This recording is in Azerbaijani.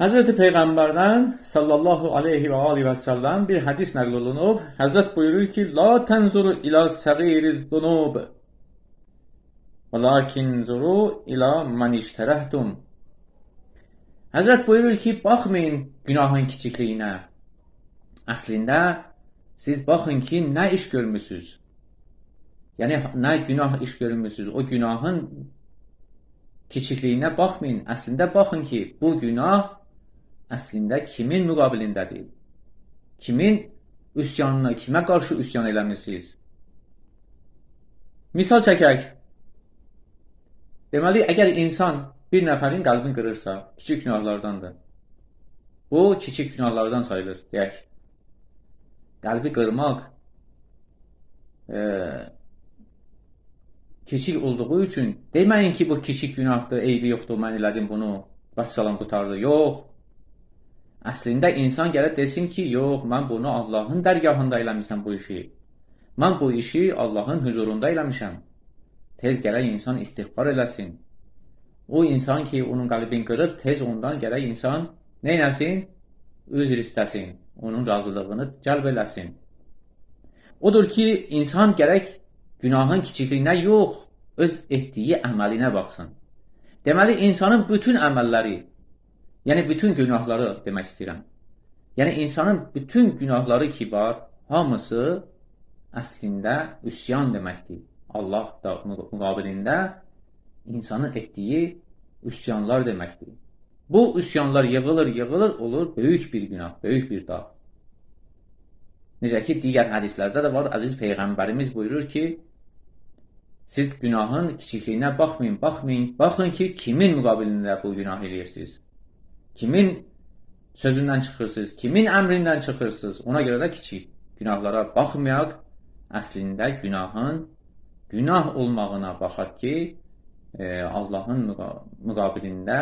Hazreti Peyğəmbərdən sallallahu aleyhi və alihi və səlləm bir hədis nəql olunub. Həzrət buyurur ki, La tənzuru ilə səğiriz dunub və lakin zuru ilə mən iştərəhtum. Həzrət buyurur ki, baxmayın günahın kiçikliyinə. Əslində siz baxın ki, nə iş görmüsüz. Yəni nə günah iş görmüsüz. O günahın kiçikliyinə baxmayın. Əslində baxın ki, bu günah əslində kimin müqabilindədir? Kimin üsyanına, kimə qarşı üsyan eləmisiniz? Misal çəkək. Deməli, əgər insan bir nəfərin qəlbini qırırsa, kiçik günahlardandır. Bu kiçik günahlardan sayılır, deyək. Qəlbi qırmaq e, kiçik olduğu üçün deməyin ki, bu kiçik günahdır, eybi yoxdur, mən elədim bunu, vəssalam qutardı. Yox. Əslində insan gərək desin ki, yox, mən bunu Allahın dərgahında eləmişəm bu işi. Mən bu işi Allahın huzurunda eləmişəm. Tez gərək insan istighfar eləsin. O insan ki, onun qəlbini qırıb, tez ondan gərək insan nə eləsin? Üzr istəsin. Onun razılığını cəlb eləsin. Odur ki, insan gərək günahın kiçikliyinə yox, öz etdiyi əməlinə baxsın. Deməli, insanın bütün əməlləri, yəni bütün günahları demək istəyirəm. Yəni insanın bütün günahları ki var, hamısı əslində üsyan deməkdir. Allah da müqabilində insanın etdiyi üsyanlar deməkdir. Bu üsyanlar yığılır, yığılır, olur böyük bir günah, böyük bir dağ. Necə ki, digər hədislərdə də var, əziz Peyğəmbərimiz buyurur ki, siz günahın kiçikliyinə baxmayın, baxmayın, baxın ki, kimin müqabilində bu günah eləyirsiniz. Kimin sözündən çıxırsınız, kimin əmrindən çıxırsınız, ona görə də kiçik günahlara baxmayaq, əslində günahın günah olmağına baxaq ki, e, Allahın müqa müqabilində